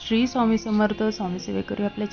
श्री स्वामी समर्थ स्वामी सेवेकरी आपल्या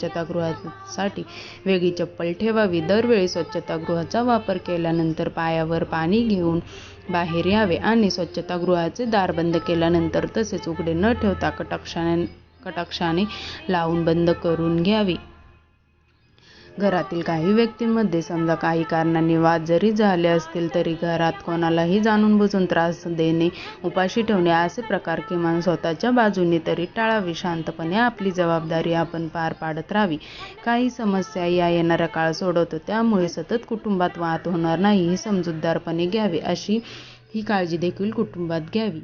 स्वच्छतागृहासाठी वेगळी चप्पल ठेवावी. दरवेळी स्वच्छतागृहाचा वापर केल्यानंतर पायावर पाणी घेऊन बाहेर यावे आणि स्वच्छतागृहाचे दार बंद केल्यानंतर तसेच उघडे न ठेवता कटाक्षाने कटाक्षाने लावून बंद करून घ्यावे. घरातील काही व्यक्तींमध्ये समजा काही कारणांनी वाद जरी झाले असतील तरी घरात कोणालाही जाणून बुजून त्रास देणे उपाशी ठेवणे असे प्रकार किमान स्वतःच्या बाजूने तरी टाळावे. शांतपणे आपली जबाबदारी आपण पार पाडत राहावी. काही समस्या या येणाऱ्या काळ सोडवतो. त्यामुळे सतत कुटुंबात वाद होणार नाही ही समजूतदारपणे घ्यावे. अशी ही काळजी देखील कुटुंबात घ्यावी.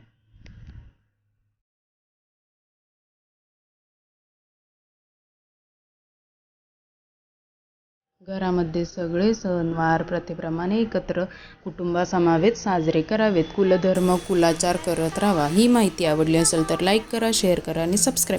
घरामध्ये सगळे सणवार प्रथेप्रमाणे एकत्र कुटुंबासमावेत साजरे करावेत. कुलधर्म कुलाचार करत राहा. ही माहिती आवडली असेल तर लाईक करा शेअर करा आणि सबस्क्राईब